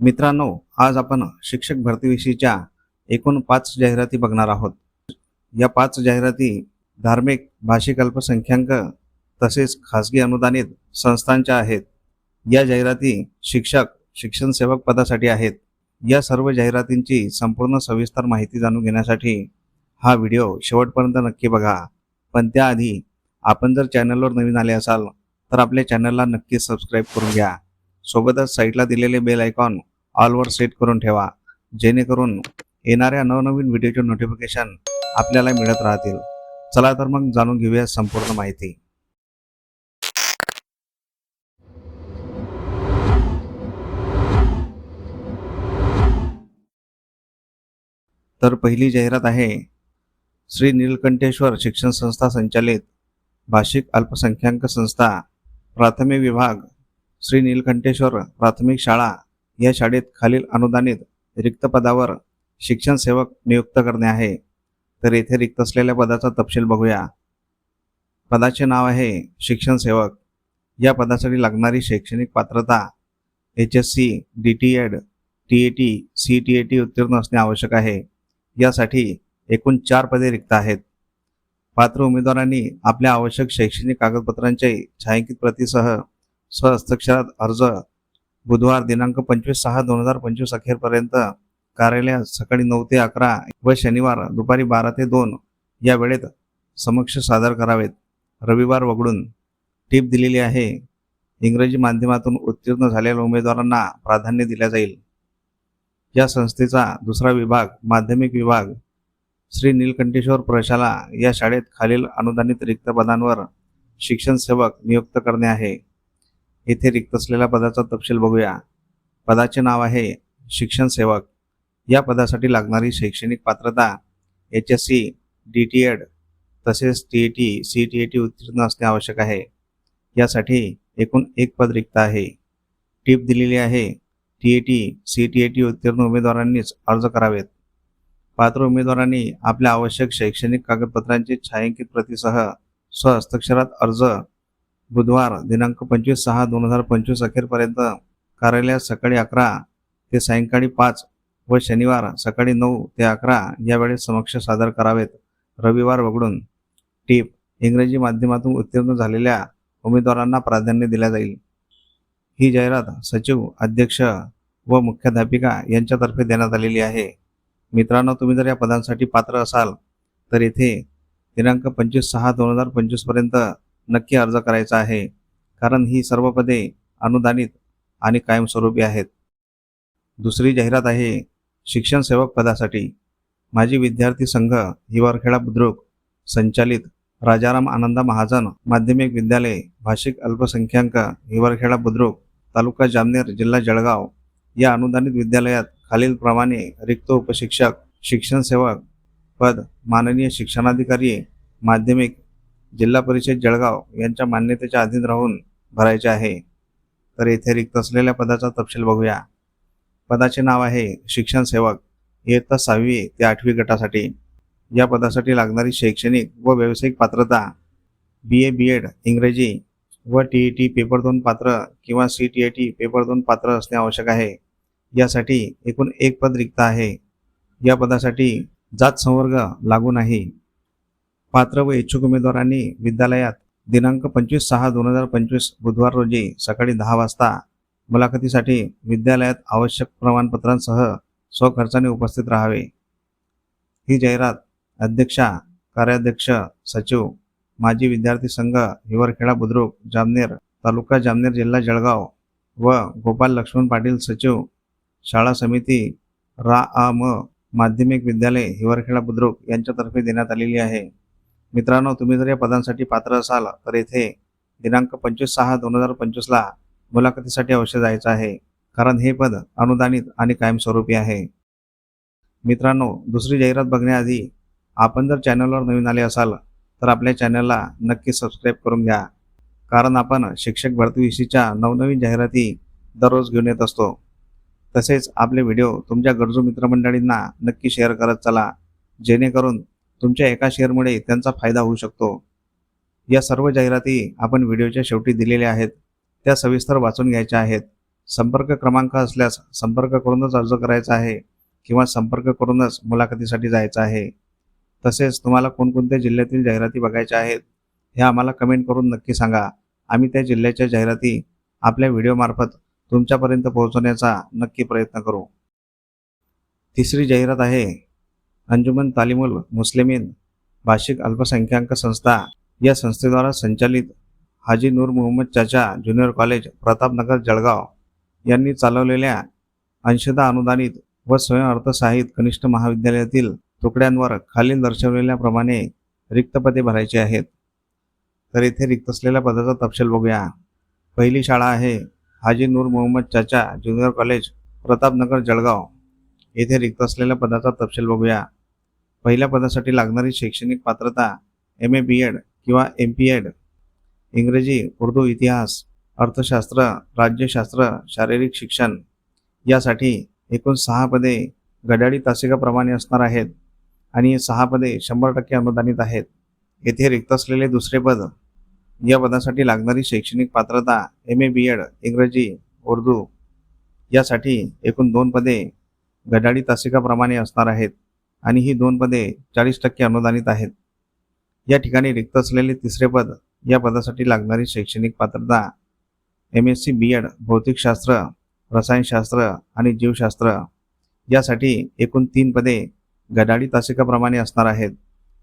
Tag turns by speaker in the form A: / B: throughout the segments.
A: मित्रांनो आज आपण शिक्षक भरतीविषयीच्या एकूण पाच जाहिराती बघणार आहोत. या पाच जाहिराती धार्मिक भाषिक अल्पसंख्याक तसेच खासगी अनुदानित संस्थांच्या आहेत. या जाहिराती शिक्षक शिक्षण सेवक पदासाठी आहेत. या सर्व जाहिरातींची संपूर्ण सविस्तर माहिती जाणून घेण्यासाठी हा व्हिडिओ शेवटपर्यंत नक्की बघा. पण त्याआधी आपण जर चॅनलवर नवीन आले असाल तर आपल्या चॅनलला नक्की सबस्क्राईब करून घ्या. सोबतच साईटला दिलेले बेल आयकॉन ऑलवर सेट करून ठेवा. जेणेकरून येणाऱ्या नवनवीन व्हिडिओचे नोटिफिकेशन आपल्याला मिळत राहतील. चला तर मग जाणून घेऊया संपूर्ण माहिती. तर पहिली जाहिरात आहे श्री नीलकंठेश्वर शिक्षण संस्था संचालित भाषिक अल्पसंख्याक संस्था प्राथमिक विभाग श्री नीलकंठेश्वर प्राथमिक शाळा या शाळेत खालील अनुदानित रिक्त पदावर शिक्षण सेवक नियुक्त करणे आहे. तर येथे रिक्त असलेल्या पदाचा तपशील बघूया. पदाचे नाव आहे शिक्षण सेवक. या पदासाठी लागणारी शैक्षणिक पात्रता H S C D T Ed T A T C T A T उत्तीर्ण असणे आवश्यक आहे. यासाठी एकूण चार पदे रिक्त आहेत. पात्र उमेदवारांनी आपल्या आवश्यक शैक्षणिक कागदपत्रांचे छायांकित प्रतीसह स्वहस्ताक्षरात अर्ज बुधवार दिनांक पंचवीस सहा दोन हजार पंचवीस अखेरपर्यंत कार्यालयात सकाळी नऊ ते अकरा व शनिवार दुपारी बारा ते दोन या वेळेत समक्ष सादर करावेत. रविवार वगळून टीप दिलेली आहे. इंग्रजी माध्यमातून उत्तीर्ण झालेल्या उमेदवारांना प्राधान्य दिले जाईल. या संस्थेचा दुसरा विभाग माध्यमिक विभाग श्री नीलकंठेश्वर प्रशाला या शाळेत खालील अनुदानित रिक्त पदांवर शिक्षण सेवक नियुक्त करणे आहे. येथे रिक्त असलेल्या पदाचा तपशील बघूया. पदाचे नाव आहे शिक्षण सेवक. या पदासाठी लागणारी शैक्षणिक पात्रता H S C D T Ed तसेच T A T C T A T उत्तीर्ण असणे आवश्यक आहे. यासाठी एकूण एक पद रिक्त आहे. टीप दिलेली आहे T A T C T A T उत्तीर्ण उमेदवारांनीच अर्ज करावेत. पात्र उमेदवारांनी आपल्या आवश्यक शैक्षणिक कागदपत्रांची छायांकित प्रतीसह स्वहस्ताक्षरात अर्ज बुधवार दिनांक पंचवीस सहा दोन हजार पंचवीस अखेरपर्यंत कार्यालयात सकाळी अकरा ते सायंकाळी पाच व शनिवार सकाळी नऊ ते अकरा या वेळेत समक्ष सादर करावेत. रविवार वगळून टीप इंग्रजी माध्यमातून उत्तीर्ण झालेल्या उमेदवारांना प्राधान्य दिल्या जाईल. ही जाहिरात सचिव अध्यक्ष व मुख्याध्यापिका यांच्यातर्फे देण्यात आलेली आहे. मित्रांनो तुम्ही जर या पदांसाठी पात्र असाल तर येथे दिनांक पंचवीस सहा दोन हजार पंचवीसपर्यंत नक्की अर्ज करायचा आहे. कारण ही सर्व पदे अनुदानित आणि कायमस्वरूपी आहेत. दुसरी जाहिरात आहे शिक्षण सेवक पदासाठी. माजी विद्यार्थी संघ हिवारखेडा बुद्रुक संचालित राजाराम आनंदा महाजन माध्यमिक विद्यालय भाषिक अल्पसंख्याक हिवारखेडा बुद्रुक तालुका जामनेर जिल्हा जळगाव. या अनुदानित विद्यालयात खालीलप्रमाणे रिक्त उपशिक्षक शिक्षण सेवक पद माननीय शिक्षणाधिकारी माध्यमिक जिल्हा परिषद जळगाव यांच्या मान्यतेच्या अधीन राहून भरायचे आहे. तर येथे रिक्त असलेल्या पदाचा तपशील बघूया. पदाचे नाव आहे शिक्षण सेवक. इयत्ता सहावी ते आठवी गटासाठी. या पदासाठी लागणारी शैक्षणिक व व्यावसायिक पात्रता बी ए बी एड इंग्रजी व टी ई टी पेपर दोन पात्र किंवा C T A T paper दोन पात्र असणे आवश्यक आहे. यासाठी एकूण एक पद रिक्त आहे. या पदासाठी जात संवर्ग लागू नाही. पात्र व इच्छुक उमेदवारांनी विद्यालयात दिनांक पंचवीस सहा दोन हजार पंचवीस बुधवार रोजी सकाळी दहा वाजता मुलाखतीसाठी विद्यालयात आवश्यक प्रमाणपत्रांसह स्वखर्चाने उपस्थित राहावे. ही जाहिरात अध्यक्षा कार्याध्यक्ष सचिव माजी विद्यार्थी संघ हिवरखेडा बुद्रुक जामनेर तालुका जामनेर जिल्हा जळगाव व गोपाल लक्ष्मण पाटील सचिव शाळा समिती रा आ म माध्यमिक विद्यालय हिवरखेडा बुद्रुक यांच्यातर्फे देण्यात आलेली आहे. मित्रांनो तुम्ही जर या पदांसाठी पात्र असाल तर येथे दिनांक पंचवीस सहा दोन हजार पंचवीसला मुलाखतीसाठी अवश्य जायचं आहे. कारण हे पद अनुदानित आणि कायमस्वरूपी आहे. मित्रांनो दुसरी जाहिरात बघण्याआधी आपण जर चॅनलवर नवीन आले असाल तर आपल्या चॅनलला नक्की सबस्क्राईब करून घ्या. कारण आपण शिक्षक भरतीविषयीच्या नवनवीन जाहिराती दररोज घेऊन येत असतो. तसेच आपले व्हिडिओ तुमच्या गरजू मित्रमंडळींना नक्की शेअर करत चला. जेणेकरून तुमच्या एका शेअरमुळे त्यांचा फायदा होऊ शकतो. या सर्व जाहिराती आपण व्हिडिओच्या शेवटी दिलेल्या आहेत. त्या सविस्तर वाचून घ्यायच्या आहेत. संपर्क क्रमांक असल्यास संपर्क करूनच अर्ज करायचा आहे किंवा संपर्क करूनच मुलाखतीसाठी जायचं आहे. तसेच तुम्हाला कोणकोणत्या जिल्ह्यातील जाहिराती बघायच्या आहेत हे आम्हाला कमेंट करून नक्की सांगा. आम्ही त्या जिल्ह्याच्या जाहिराती आपल्या व्हिडिओमार्फत तुमच्यापर्यंत पोहोचवण्याचा नक्की प्रयत्न करू. तिसरी जाहिरात आहे अंजुमन तालिमुल मुस्लिमीन भाषिक अल्पसंख्याक संस्था या संस्थेद्वारा संचालित हाजी नूर मोहम्मद चाचा ज्युनियर कॉलेज प्रतापनगर जळगाव यांनी चालवलेल्या अंशदा अनुदानित व स्वयंअर्थसहाय्यित कनिष्ठ महाविद्यालयातील तुकड्यांवर खालील दर्शवलेल्याप्रमाणे रिक्त पदे भरायची आहेत. तर इथे रिक्त असलेल्या पदाचा तपशील बघूया. पहिली शाळा आहे हाजी नूर मोहम्मद चाचा ज्युनियर कॉलेज प्रतापनगर जळगाव. येथे रिक्त असलेल्या पदाचा तपशील बघूया. पहिल्या पदासाठी लागणारी शैक्षणिक पात्रता एम ए बी एड किंवा एम पी एड इंग्रजी उर्दू इतिहास अर्थशास्त्र राज्यशास्त्र शारीरिक शिक्षण यासाठी एकूण सहा पदे घड्याळी तासिकाप्रमाणे असणार आहेत आणि सहा पदे शंभर टक्के अनुदानित आहेत. येथे रिक्त असलेले दुसरे पद या पदासाठी लागणारी शैक्षणिक पात्रता एम ए बी एड इंग्रजी उर्दू यासाठी एकूण दोन पदे घड्याळी तासिकाप्रमाणे असणार आहेत. आणि ही दोन पदे चाळीस टक्के अनुदानित आहेत. या ठिकाणी रिक्त असलेले तिसरे पद या पदासाठी लागणारी शैक्षणिक पात्रता M S C B Ed भौतिकशास्त्र रसायनशास्त्र आणि जीवशास्त्र यासाठी एकूण तीन पदे गडाळी तासिकाप्रमाणे असणार आहेत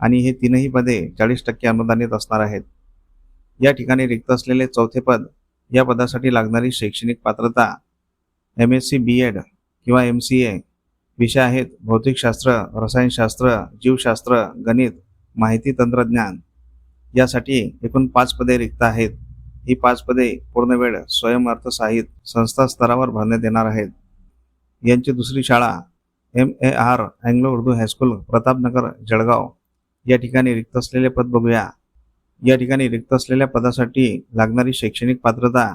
A: आणि हे तीनही पदे चाळीस टक्के अनुदानित असणार आहेत. या ठिकाणी रिक्त असलेले चौथे पद या पदासाठी लागणारी शैक्षणिक पात्रता M S C B Ed किंवा एम सी ए विषय आहेत भौतिकशास्त्र रसायनशास्त्र जीवशास्त्र गणित माहिती तंत्रज्ञान. यासाठी एकूण पाच पदे रिक्त आहेत. ही पाच पदे पूर्ण वेळ स्वयंअर्थसहाय्यित संस्था स्तरावर भरण्यात येणार आहेत. यांची दुसरी शाळा M A R Anglo Urdu high school Pratapnagar Jalgaon. या ठिकाणी रिक्त असलेले पद बघूया. या ठिकाणी रिक्त असलेल्या पदासाठी लागणारी शैक्षणिक पात्रता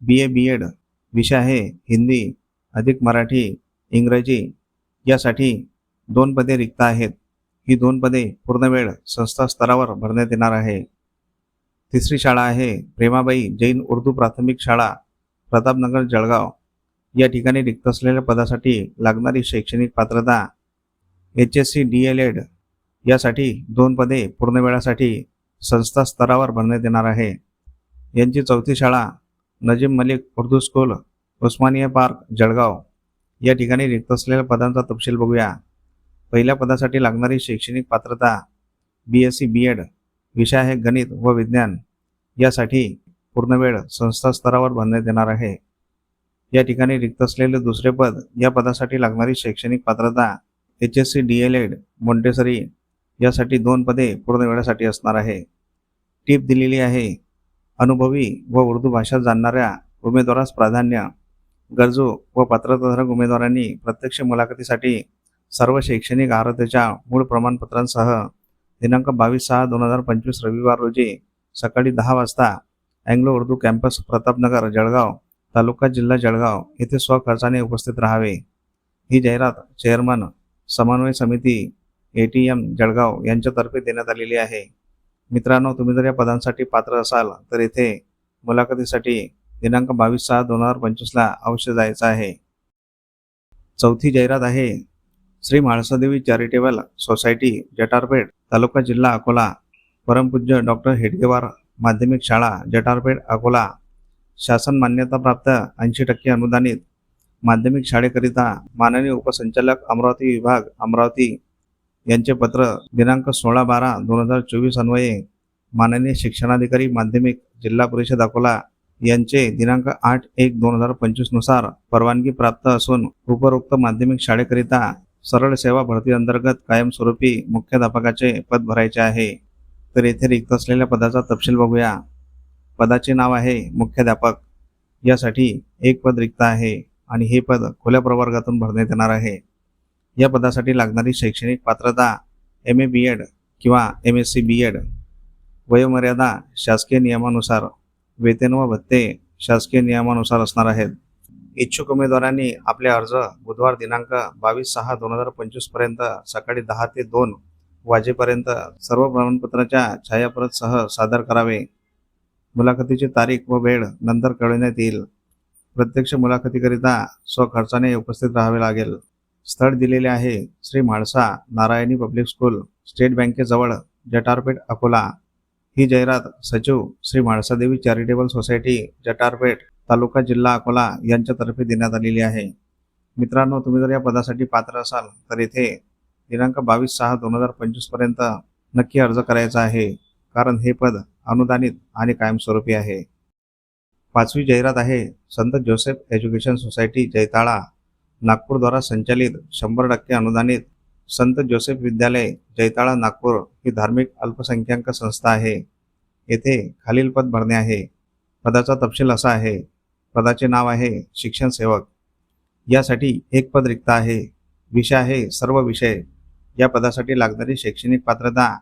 A: बी ए बी एड विषय आहे हिंदी अधिक मराठी इंग्रजी यासाठी दोन पदे रिक्त आहेत. ही दोन पदे पूर्ण वेळ संस्था स्तरावर भरण्यात येणार आहे. तिसरी शाळा आहे प्रेमाबाई जैन उर्दू प्राथमिक शाळा प्रतापनगर जळगाव. या ठिकाणी रिक्त असलेल्या पदासाठी लागणारी शैक्षणिक पात्रता H S C D L Ed यासाठी दोन पदे पूर्ण वेळासाठी संस्था स्तरावर भरण्यात येणार आहे. यांची चौथी शाळा नजीम मलिक उर्दू स्कूल उस्मानिया पार्क जळगाव. या ठिकाणी रिक्त असलेल्या पदांचा तपशील बघूया. पहिल्या पदासाठी लागणारी शैक्षणिक पात्रता B S C B Ed विषय आहे गणित व विज्ञान. यासाठी पूर्ण वेळ संस्था स्तरावर बांधण्यात येणार आहे. या ठिकाणी रिक्त असलेले दुसरे पद या पदासाठी लागणारी शैक्षणिक पात्रता H S C D L Ed Montessori यासाठी दोन पदे पूर्ण वेळासाठी असणार आहे. टीप दिलेली आहे अनुभवी व उर्दू भाषा जाणणाऱ्या उमेदवारास प्राधान्य गरजू व पात्रताधारक उमेदवारांनी प्रत्यक्ष मुलाखतीसाठी सर्व शैक्षणिक अर्हतेच्या मूळ प्रमाणपत्रांसह दिनांक बावीस सहा दोन हजार पंचवीस रविवार रोजी सकाळी दहा वाजता अँग्लो उर्दू कॅम्पस प्रतापनगर जळगाव तालुका जिल्हा जळगाव येथे स्वखर्चाने उपस्थित राहावे. ही जाहिरात चेअरमन समन्वय समिती ए टी एम जळगाव यांच्यातर्फे देण्यात आलेली आहे. मित्रांनो तुम्ही जर या पदांसाठी पात्र असाल तर येथे मुलाखतीसाठी दिनांक बावीस सहा दोन हजार पंचवीसला अवश्य जायचं आहे. चौथी जाहिरात आहे श्री म्हाळसादेवी चॅरिटेबल सोसायटी जटारपेठ तालुका जिल्हा अकोला. परमपूज्य डॉक्टर हेडगेवार माध्यमिक शाळा जटारपेठ अकोला. शासन मान्यताप्राप्त ऐंशी टक्के अनुदानित माध्यमिक शाळेकरिता माननीय उपसंचालक अमरावती विभाग अमरावती यांचे पत्र दिनांक सोळा बारा दोन हजार चोवीस अन्वये माननीय शिक्षणाधिकारी माध्यमिक जिल्हा परिषद अकोला. यांचे दिनांक आठ एक दोन हजार पंचवीसनुसार परवानगी प्राप्त असून उपरोक्त माध्यमिक शाळेकरिता सरळ सेवा भरती अंतर्गत कायमस्वरूपी मुख्याध्यापकाचे पद भरायचे आहे. तर येथे रिक्त असलेल्या पदाचा तपशील बघूया. पदाचे नाव आहे मुख्याध्यापक. यासाठी एक पद रिक्त आहे आणि हे पद खुल्या प्रवर्गातून भरण्यात येणार आहे. या पदासाठी लागणारी शैक्षणिक पात्रता एम ए बी एड किंवा M S C B Ed वयोमर्यादा शासकीय नियमानुसार वेतन व भत्ते शासकीय नियमानुसार असणार आहेत. इच्छुक उमेदवारांनी आपले अर्ज बुधवार दिनांक बावीस सहा दोन हजार पंचवीसपर्यंत सकाळी दहा ते दोन वाजेपर्यंत सर्व प्रमाणपत्राच्या छायाप्रतसह सादर करावे. मुलाखतीची तारीख व वेळ नंतर कळविण्यात येईल. प्रत्यक्ष मुलाखतीकरिता स्वखर्चाने उपस्थित राहावे लागेल. स्थळ दिलेले आहे Shri Mhalsa Narayani public school state बँकेजवळ Jatarpeth Akola. ही जाहिरात सचिव श्री म्हाळसादेवी चॅरिटेबल सोसायटी जटारपेठ तालुका जिल्हा अकोला यांच्यातर्फे देण्यात आलेली आहे. मित्रांनो तुम्ही जर या पदासाठी पात्र असाल तर येथे दिनांक बावीस सहा दोन हजार पंचवीसपर्यंत नक्की अर्ज करायचा आहे. कारण हे पद अनुदानित आणि कायमस्वरूपी आहे. पाचवी जाहिरात आहे Sant Joseph education society Jaitala नागपूरद्वारा संचालित शंभर टक्के अनुदानित संत जोसेफ विद्यालय जैताळा नागपूर ही धार्मिक अल्पसंख्याक संस्था आहे. येथे खालील पद भरणे आहे. पदाचा तपशील असा आहे. पदाचे नाव आहे शिक्षण सेवक. यासाठी एक पद रिक्त आहे. विषय आहे सर्व विषय. या पदासाठी लागणारी शैक्षणिक पात्रता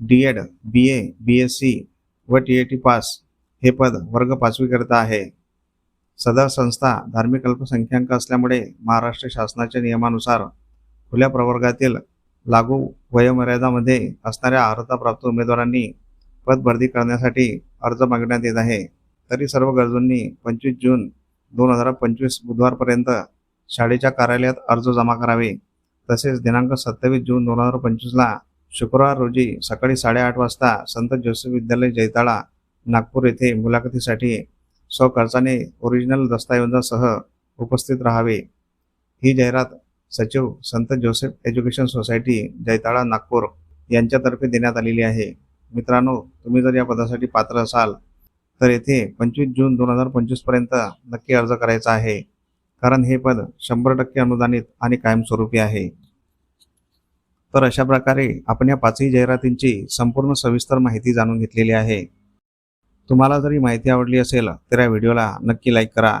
A: D Ed B A B S C व टी ए टी पास हे पद वर्ग पाचवीकरिता आहे. सदर संस्था धार्मिक अल्पसंख्याक असल्यामुळे महाराष्ट्र शासनाच्या नियमानुसार खुल्या प्रवर्गातील लागू वयोमर्यादामध्ये असणाऱ्या अर्हताप्राप्त उमेदवारांनी पदभरती करण्यासाठी अर्ज मागण्यात येत आहे. तरी सर्व गरजूंनी पंचवीस जून दोन हजार पंचवीस बुधवारपर्यंत शाळेच्या कार्यालयात अर्ज जमा करावे. तसेच दिनांक सत्तावीस जून दोन हजार पंचवीसला शुक्रवार रोजी सकाळी साडेआठ वाजता संत जोसेफ विद्यालय जैताळा नागपूर येथे मुलाखतीसाठी स्वखर्चाने ओरिजिनल दस्तऐवजासह उपस्थित राहावे. ही जाहिरात सचिव संत Joseph education society Jaitala Nagpur यांच्यातर्फे देण्यात आलेली आहे. मित्रांनो तुम्ही जर या पदासाठी पात्र असाल तर येथे पंचवीस जून दोन हजार पंचवीसपर्यंत नक्की अर्ज करायचा आहे. कारण हे पद शंभर टक्के अनुदानित आणि कायमस्वरूपी आहे. तर अशा प्रकारे आपण या पाचही जाहिरातींची संपूर्ण सविस्तर माहिती जाणून घेतलेली आहे. तुम्हाला जर ही माहिती आवडली असेल तर या व्हिडिओला नक्की लाईक करा.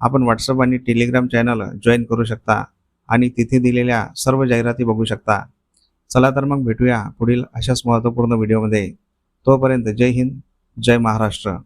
A: आपण व्हॉट्सअप आणि टेलिग्राम चॅनल जॉईन करू शकता आणि तिथे दिलेल्या सर्व जाहिराती बघू शकता. चला तर मग भेटूया पुढील अशाच महत्त्वपूर्ण व्हिडिओमध्ये तोपर्यंत जय हिंद जय महाराष्ट्र.